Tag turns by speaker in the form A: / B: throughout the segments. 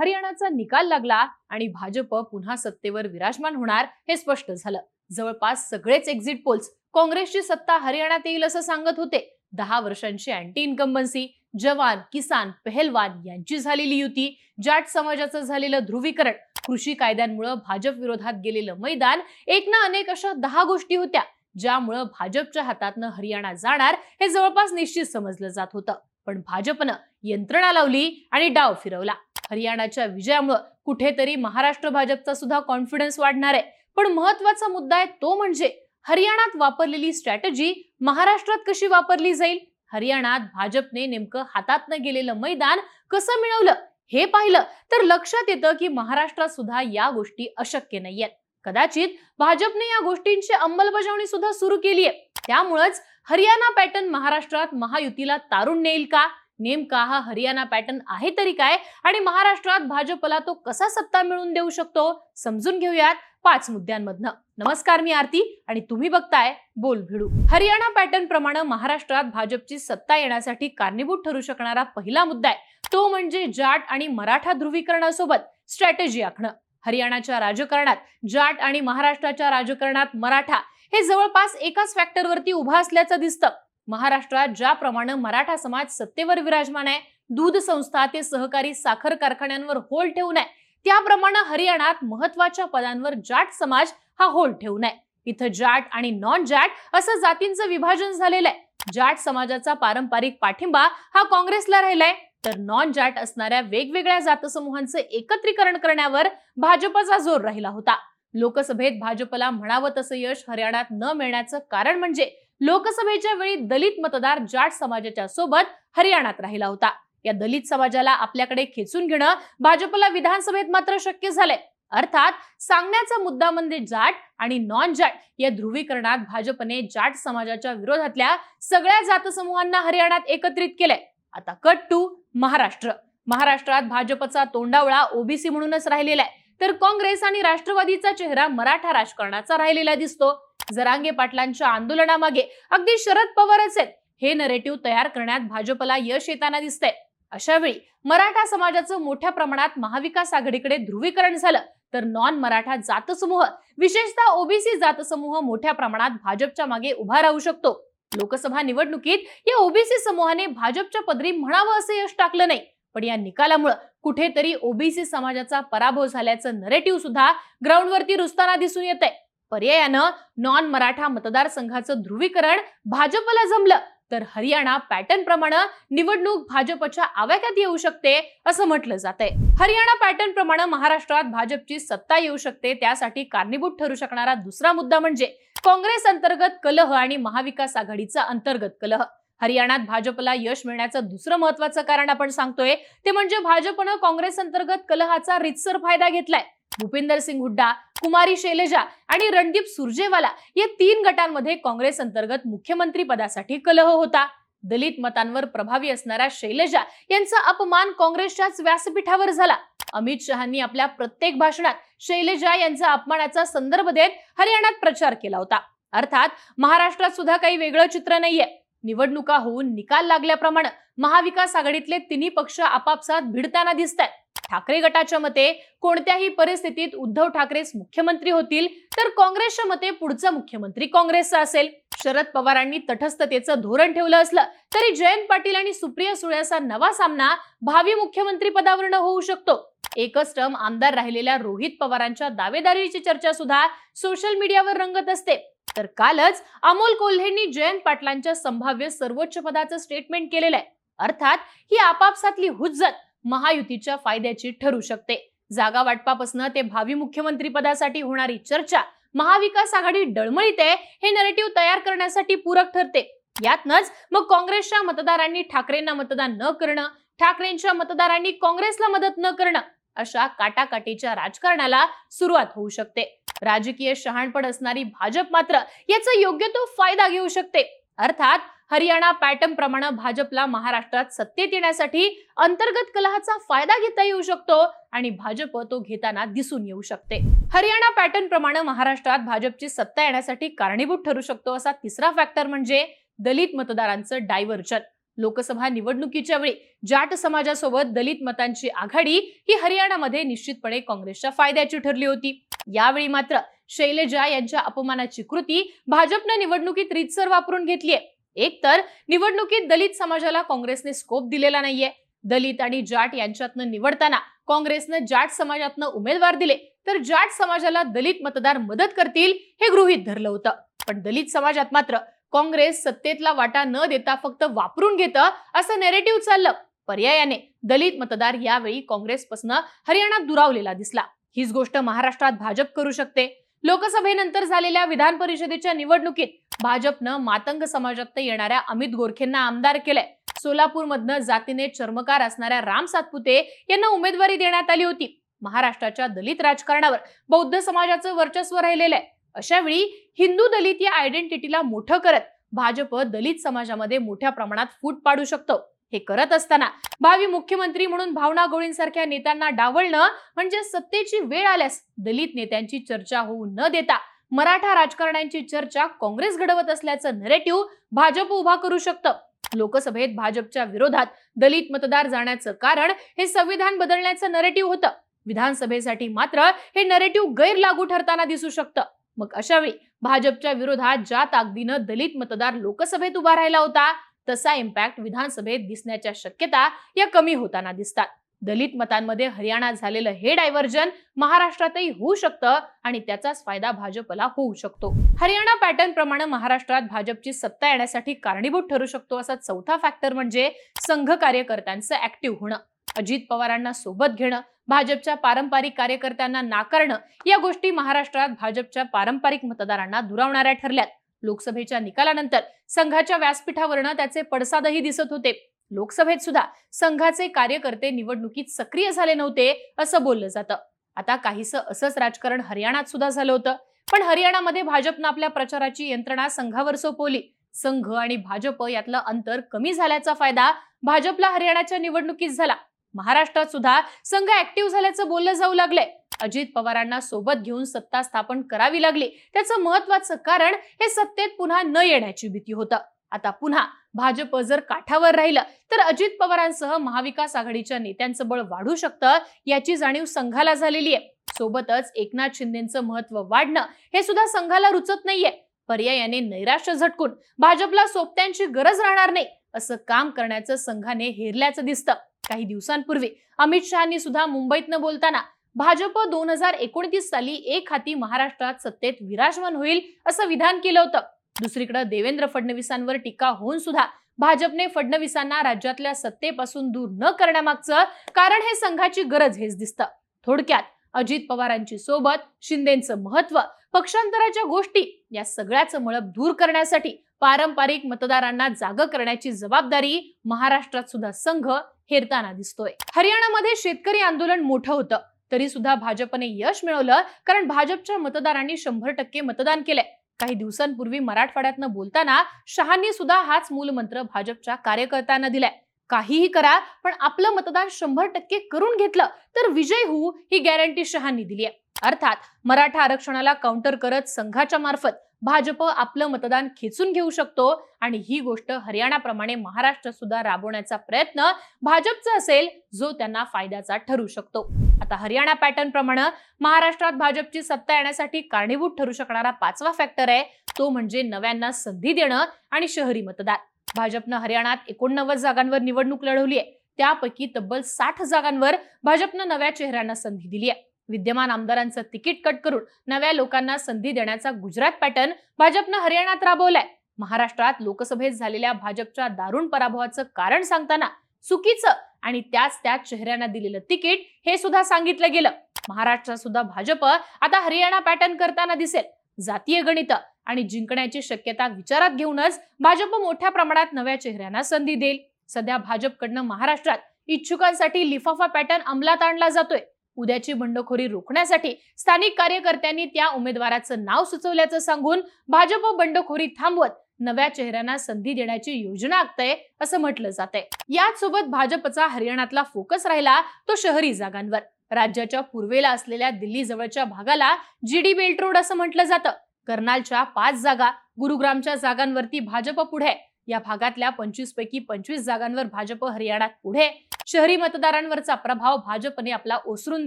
A: हरियाणाचा निकाल लागला आणि भाजप पुन्हा सत्तेवर विराजमान होणार हे स्पष्ट झालं. जवळपास सगळेच एक्झिट पोल्स काँग्रेसची सत्ता हरियाणात येईल असं सांगत होते. दहा वर्षांची अँटी इन्कम्बन्सी जवान किसान पहलवान यांची झालेली युती जाट समाजाचं झालेलं ध्रुवीकरण कृषी कायद्यांमुळे भाजप विरोधात गेलेलं मैदान एक ना अनेक अशा दहा गोष्टी होत्या ज्यामुळं भाजपच्या हातातनं हरियाणा जाणार हे जवळपास निश्चित समजलं जात होतं. पण भाजपनं यंत्रणा लावली आणि डाव फिरवला. हरियाणाच्या विजयामुळं कुठेतरी महाराष्ट्र भाजपचा सुद्धा कॉन्फिडन्स वाढणार आहे. पण महत्त्वाचा मुद्दा आहे तो म्हणजे हरियाणात वापरलेली स्ट्रॅटजी महाराष्ट्रात कशी वापरली जाईल? हरियाणात भाजपने नेमकं हातातनं गेलेलं मैदान कसं मिळवलं? हे पाहिलं तर लक्षात येतं की महाराष्ट्रात सुद्धा या गोष्टी अशक्य नाहीयेत. कदाचित भाजपने या गोष्टींची अंमलबजावणी सुद्धा सुरू केली आहे त्यामुळंच हरियाणा पॅटर्न महाराष्ट्रात महायुतीला तारून नेईल का? नेमका हा हरियाणा पॅटर्न आहे तरी काय? आणि महाराष्ट्रात भाजपला तो कसा सत्ता मिळवून देऊ शकतो? समजून घेऊयात पाच मुद्द्यांमधनं. नमस्कार मी आरती आणि तुम्ही बघताय बोल भिडू. हरियाणा पॅटर्न प्रमाणे महाराष्ट्रात भाजपची सत्ता येण्यासाठी कारणीभूत ठरू शकणारा पहिला मुद्दा आहे. तो म्हणजे जाट आणि मराठा ध्रुवीकरणासोबत स्ट्रॅटेजी आखणं. हरियाणाच्या राजकारणात जाट आणि महाराष्ट्राच्या राजकारणात मराठा हे जवळपास एकाच फॅक्टरवरती उभा असल्याचं दिसतं. महाराष्ट्रात ज्याप्रमाणे मराठा समाज सत्तेवर विराजमान आहे दूध संस्था ते सहकारी साखर कारखान्यांवर होल ठेवून आहे त्याप्रमाणे हरियाणात महत्त्वाच्या पदांवर जाट समाज हा होल ठेवून आहे. इथं जाट आणि नॉन जाट असं जातींचं विभाजन झालेलं आहे. जाट समाजाचा पारंपरिक पाठिंबा हा काँग्रेसला राहिलाय. तर नॉन जाट असणाऱ्या वेगवेगळ्या जातसमूहांचं एकत्रीकरण करण्यावर भाजपचा जोर राहिला होता. लोकसभेत भाजपला म्हणावं तसं यश हरियाणात न मिळण्याचं कारण म्हणजे लोकसभेच्या वेळी दलित मतदार जाट समाजाच्या सोबत हरियाणात राहिला होता. या दलित समाजाला आपल्याकडे खेचून घेणं भाजपला विधानसभेत मात्र शक्य झालंय. अर्थात सांगण्याचा मुद्दा म्हणजे जाट आणि नॉन जाट या ध्रुवीकरणात भाजपने जाट समाजाच्या विरोधातल्या सगळ्या जातसमूहांना हरियाणात एकत्रित केलंय. आता कट टू महाराष्ट्र. महाराष्ट्रात भाजपचा तोंडावळा ओबीसी म्हणूनच राहिलेला आहे. तर काँग्रेस आणि राष्ट्रवादीचा चेहरा मराठा राजकारणाचा राहिलेला दिसतो. जरांगे पाटलांच्या आंदोलनामागे. अगदी शरद पवारच आहेत. हे नरेटिव्ह तयार करण्यात भाजपला यश येताना दिसतंय. अशावेळी मराठा समाजाचं मोठ्या प्रमाणात महाविकास आघाडीकडे ध्रुवीकरण झालं. तर नॉन मराठा जातसमूह विशेषतः ओबीसी जातसमूह मोठ्या प्रमाणात भाजपच्या मागे उभा राहू शकतो. लोकसभा निवडणुकीत या ओबीसी समूहाने भाजपच्या पदरी म्हणावं असं यश टाकलं नाही. पण या निकालामुळे कुठेतरी ओबीसी समाजाचा पराभव झाल्याचं नरेटिव्ह सुद्धा ग्राउंडवरती रुजताना दिसून येत आहे पर्यायानं नॉन मराठा मतदारसंघाचं ध्रुवीकरण भाजपला जमलं तर हरियाणा पॅटर्न प्रमाणे निवडणूक भाजपच्या आवाक्यात येऊ शकते असं म्हटलं जात आहे हरियाणा पॅटर्न प्रमाणे महाराष्ट्रात भाजपची सत्ता येऊ शकते त्यासाठी कारणीभूत ठरू शकणारा दुसरा मुद्दा म्हणजे काँग्रेस अंतर्गत कलह आणि महाविकास आघाडीचा अंतर्गत कलह. हरियाणात भाजपला यश मिळण्याचं दुसरं महत्वाचं कारण आपण सांगतोय ते म्हणजे भाजपनं काँग्रेस अंतर्गत कलहाचा रितसर फायदा घेतलाय. भूपिंदर सिंग हुड्डा कुमारी शैलजा आणि रणदीप सुरजेवाला या तीन गटांमध्ये काँग्रेस अंतर्गत मुख्यमंत्री पदासाठी कलह होता. दलित मतांवर प्रभावी असणाऱ्या शैलजा यांचा अपमान काँग्रेसच्याच व्यासपीठावर झाला. अमित शहांनी आपल्या प्रत्येक भाषणात शैलजा यांचा अपमानाचा संदर्भ देत हरियाणात प्रचार केला होता. अर्थात महाराष्ट्रात सुद्धा काही वेगळं चित्र नाहीये. निवडणुका होऊन निकाल लागल्याप्रमाणे महाविकास आघाडीतले तिन्ही पक्ष आपापसात भिडताना दिसत आहेत ठाकरे गटाच्या मते कोणत्याही परिस्थितीत उद्धव ठाकरेच मुख्यमंत्री होतील तर काँग्रेसच्या मते पुढचा मुख्यमंत्री काँग्रेसचा असेल. शरद पवारांनी तटस्थतेचं धोरण ठेवलं असलं तरी जयंत पाटील आणि सुप्रिया सुळेचा नवा सामना भावी मुख्यमंत्री पदावरनं होऊ शकतो. एकच टर्म आमदार राहिलेल्या रोहित पवारांच्या दावेदारीची चर्चा सुद्धा सोशल मीडियावर रंगत असते. तर कालच अमोल कोल्हेंनी जयंत पाटलांच्या संभाव्य सर्वोच्च पदाचं स्टेटमेंट केलेलं आहे. अर्थात ही आपापसातली हुज्जत महायुतीच्या फायद्याची ठरू शकते. जागा वाटपापासून ते भावी मुख्यमंत्री पदासाठी होणारी चर्चा महाविकास आघाडी डळमळीत आहे हे नरेटिव्ह तयार करण्यासाठी पूरक ठरते. यातनच मग काँग्रेसच्या मतदारांनी ठाकरेंना मतदान न करणं ठाकरेंच्या मतदारांनी काँग्रेसला मदत न करणं अशा काटाकाटीच्या राजकारणाला सुरुवात होऊ शकते. राजकीय शहाणपण असणारी भाजप मात्र याचा योग्य तो फायदा घेऊ शकते. अर्थात हरियाणा पॅटर्न प्रमाणे भाजपला महाराष्ट्रात सत्तेत येण्यासाठी अंतर्गत कलहाचा फायदा घेता येऊ शकतो आणि भाजप तो घेताना दिसून येऊ शकते. हरियाणा पॅटर्न प्रमाणे महाराष्ट्रात भाजपची सत्ता येण्यासाठी कारणीभूत ठरू शकतो असा तिसरा फॅक्टर म्हणजे दलित मतदारांचं डायव्हर्जन लोकसभा निवडणुकीच्या वेळी जाट समाजासोबत दलित मतांची आघाडी ही हरियाणामध्ये निश्चितपणे काँग्रेसच्या फायद्याची ठरली होती. यावेळी मात्र शैलजा यांच्या अपमानाची कृती भाजपनं निवडणुकीत रीतसर वापरून घेतलीय. एक तर निवडणुकीत दलित समाजाला काँग्रेसने स्कोप दिलेला नाहीये. दलित आणि जाट यांच्यातनं निवडताना काँग्रेसनं जाट समाजातनं उमेदवार दिले तर जाट समाजाला दलित मतदार मदत करतील हे गृहीत धरलं होतं. पण दलित समाजात मात्र काँग्रेस सत्तेतला वाटा न देता फक्त वापरून घेतं असं नेरेटिव्ह चाललं. पर्यायाने दलित मतदार यावेळी काँग्रेसपासून हरियाणात दुरावलेला दिसला. हीच गोष्ट महाराष्ट्रात भाजप करू शकते. लोकसभेनंतर झालेल्या विधान परिषदेच्या निवडणुकीत भाजपनं मातंग समाजात येणाऱ्या अमित गोरखेंना आमदार केलंय. सोलापूरमधनं जातीने चर्मकार असणाऱ्या राम सातपुते यांना उमेदवारी देण्यात आली होती. महाराष्ट्राच्या दलित राजकारणावर बौद्ध समाजाचं वर्चस्व राहिलेलं आहे. अशा वेळी हिंदू दलित या आयडेंटिटीला मोठं करत भाजप दलित समाजामध्ये मोठ्या प्रमाणात फूट पाडू शकतो. हे करत असताना. भावी मुख्यमंत्री म्हणून भावना गोळींसारख्या नेत्यांना डावलणं म्हणजे सत्तेची वेळ आल्यास दलित नेत्यांची चर्चा होऊ न देता मराठा राजकारण्यांची चर्चा काँग्रेस घडवत असल्याचं नरेटिव्ह भाजप उभा करू शकतं. लोकसभेत भाजपच्या विरोधात दलित मतदार जाण्याचं कारण हे संविधान बदलण्याचं नरेटिव्ह होतं. विधानसभेसाठी मात्र हे नरेटिव्ह गैर लागू ठरताना दिसू शकतं. मग अशावेळी भाजपच्या विरोधात ज्या ताकदीनं दलित मतदार लोकसभेत उभा राहिला होता तसा इम्पॅक्ट विधानसभेत दिसण्याच्या शक्यता या कमी होताना दिसतात. दलित मतांमध्ये हरियाणात झालेलं हे डायव्हर्जन महाराष्ट्रातही होऊ शकतं आणि त्याचाच फायदा भाजपला होऊ शकतो. हरियाणा पॅटर्न प्रमाणे महाराष्ट्रात भाजपची सत्ता येण्यासाठी कारणीभूत ठरू शकतो असा चौथा फॅक्टर म्हणजे संघ कार्यकर्त्यांचं ऍक्टिव्ह होणं. अजित पवारांना सोबत घेणं भाजपच्या पारंपरिक कार्यकर्त्यांना नाकारणं या गोष्टी महाराष्ट्रात भाजपच्या पारंपरिक मतदारांना दुरावणाऱ्या ठरल्यात. लोकसभेच्या निकालानंतर संघाच्या व्यासपीठावरनं त्याचे पडसादही दिसत होते. लोकसभेत सुद्धा संघाचे कार्यकर्ते निवडणुकीत सक्रिय झाले नव्हते असं बोललं जातं. आता काहीसं असंच राजकारण हरियाणात सुद्धा झालं होतं. पण हरियाणामध्ये भाजपनं आपल्या प्रचाराची यंत्रणा संघावर सोपवली. संघ आणि भाजप यातलं अंतर कमी झाल्याचा फायदा भाजपला हरियाणाच्या निवडणुकीत झाला. महाराष्ट्रात सुद्धा संघ ऍक्टिव्ह झाल्याचं बोललं जाऊ लागलंय. अजित पवारांना सोबत घेऊन सत्ता स्थापन करावी लागली. त्याचं महत्वाचं कारण हे सत्तेत पुन्हा न येण्याची भीती होतं. आता पुन्हा भाजप जर काठावर राहिलं तर अजित पवारांसह महाविकास आघाडीच्या नेत्यांचं बळ वाढू शकतं याची जाणीव संघाला झालेली आहे. सोबतच एकनाथ शिंदेचं महत्त्व वाढणं हे सुद्धा संघाला रुचत नाहीये. पर्यायाने नैराश्य झटकून भाजपला सोबत्यांची गरज राहणार नाही असं काम करण्याचं संघाने हेरल्याचं दिसतं. काही दिवसांपूर्वी अमित शहानी सुद्धा मुंबईतनं बोलताना भाजप दोन हजार एकोणतीस साली एक हाती महाराष्ट्रात सत्तेत विराजमान होईल असं विधान केलं होतं. दुसरीकडे देवेंद्र फडणवीसांवर टीका होऊन सुद्धा भाजपने फडणवीसांना राज्यातल्या सत्तेपासून दूर न करण्यामागचं कारण हे संघाची गरज हेच दिसतं. थोडक्यात अजित पवारांची सोबत शिंदेचं महत्त्व पक्षांतराच्या गोष्टी या सगळ्याचं मळप दूर करण्यासाठी पारंपरिक मतदारांना जाग करण्याची जबाबदारी महाराष्ट्रात सुद्धा संघ हेरताना दिसतोय. हरियाणामध्ये शेतकरी आंदोलन मोठं होतं. तरी सुद्धा भाजपने यश मिळवलं. कारण भाजपच्या मतदारांनी शंभर टक्के मतदान केलंय. काही दिवसांपूर्वी मराठवाड्यातनं बोलताना शहांनी सुद्धा हाच मूलमंत्र भाजपच्या कार्यकर्त्यांना दिलाय. काहीही करा पण आपलं मतदान शंभर टक्के करून घेतलं तर विजय होऊ ही गॅरंटी शहांनी दिली आहे अर्थात मराठा आरक्षणाला काउंटर करत संघाच्या मार्फत भाजप आपलं मतदान खेचून घेऊ शकतो आणि ही गोष्ट हरियाणाप्रमाणे महाराष्ट्र सुद्धा राबवण्याचा प्रयत्न भाजपचा असेल जो त्यांना फायद्याचा ठरू शकतो. आता हरियाणा पॅटर्न प्रमाणे महाराष्ट्रात भाजपची सत्ता येण्यासाठी कारणीभूत ठरू शकणारा पाचवा फॅक्टर आहे तो म्हणजे नव्यांना संधी देणं आणि शहरी मतदार भाजपनं हरियाणात एकोणनव्वद जागांवर निवडणूक लढवली आहे. त्यापैकी तब्बल साठ जागांवर भाजपनं नव्या चेहऱ्यांना संधी दिली आहे. विद्यमान आमदारांचं तिकीट कट करून नव्या लोकांना संधी देण्याचा गुजरात पॅटर्न भाजपनं हरियाणात राबवलाय. महाराष्ट्रात लोकसभेत झालेल्या भाजपच्या दारुण पराभवाचं कारण सांगताना चुकीचं आणि त्याच त्याच चेहऱ्यांना दिलेलं तिकीट हे सुद्धा सांगितलं गेलं. महाराष्ट्रात सुद्धा भाजप आता हरियाणा पॅटर्न करताना दिसेल. जातीय गणित आणि जिंकण्याची शक्यता विचारात घेऊनच भाजप मोठ्या प्रमाणात नव्या चेहऱ्यांना संधी देईल. सध्या भाजपकडनं महाराष्ट्रात इच्छुकांसाठी लिफाफा पॅटर्न अंमलात आणला जातोय. उद्याची बंडखोरी रोखण्यासाठी स्थानिक कार्यकर्त्यांनी त्या उमेदवाराचं नाव सुचवल्याचं सांगून भाजप बंडखोरी थांबवत नव्या चेहऱ्यांना संधी देण्याची योजना आखतंय असं म्हटलं जातंय. आहे सोबत भाजपचा हरियाणातला फोकस राहिला तो शहरी जागांवर. राज्याच्या पूर्वेला असलेल्या दिल्ली जवळच्या भागाला जीडी बेल्ट रोड असं म्हटलं जातं. कर्नालच्या पाच जागा गुरुग्रामच्या जागांवरती भाजप पुढे. या भागातल्या पंचवीस पैकी पंचवीस जागांवर भाजप हरियाणात पुढे. शहरी मतदारांवरचा प्रभाव भाजपने आपला ओसरून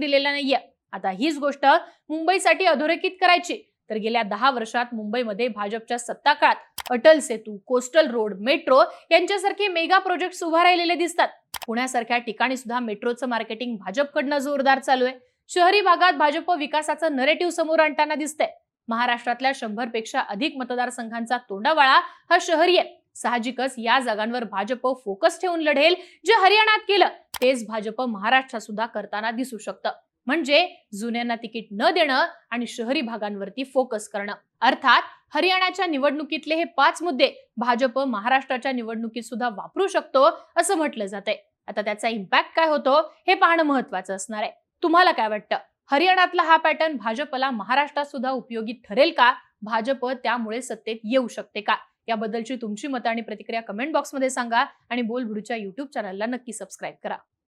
A: दिलेला नाहीये. आता हीच गोष्ट मुंबईसाठी अधोरेखित करायची. तर गेल्या दहा वर्षात मुंबईमध्ये भाजपच्या सत्ता काळात Atal Setu coastal road metro यांच्यासारखे मेगा प्रोजेक्ट उभा राहिलेले दिसतात. पुण्यासारख्या ठिकाणी सुद्धा मेट्रोचं मार्केटिंग भाजपकडनं जोरदार चालू आहे. शहरी भागात भाजप विकासाचं नरेटिव्ह समोर आणताना दिसतंय. महाराष्ट्रातल्या शंभरपेक्षा अधिक मतदारसंघांचा तोंडावाळा हा शहरी आहे. साहजिकच या जागांवर भाजप फोकस ठेवून लढेल जे हरियाणात केलं तेच भाजप महाराष्ट्रात सुद्धा करताना दिसू शकतं. म्हणजे जुन्यांना तिकीट न देणं आणि शहरी भागांवरती फोकस करणं. अर्थात हरियाणाच्या निवडणुकीतले हे पाच मुद्दे भाजप महाराष्ट्राच्या निवडणुकीत सुद्धा वापरू शकतो असं म्हटलं जातंय. आता त्याचा इम्पॅक्ट काय होतो हे पाहणं महत्वाचं असणार आहे. तुम्हाला काय वाटतं? हरियाणातला हा पॅटर्न भाजपला महाराष्ट्रात सुद्धा उपयोगी ठरेल का? भाजप त्यामुळे सत्तेत येऊ शकते का? याबद्दलची तुमची मतं आणि प्रतिक्रिया कमेंट बॉक्समध्ये सांगा आणि बोलबुडूच्या युट्यूब चॅनलला नक्की सबस्क्राईब करा.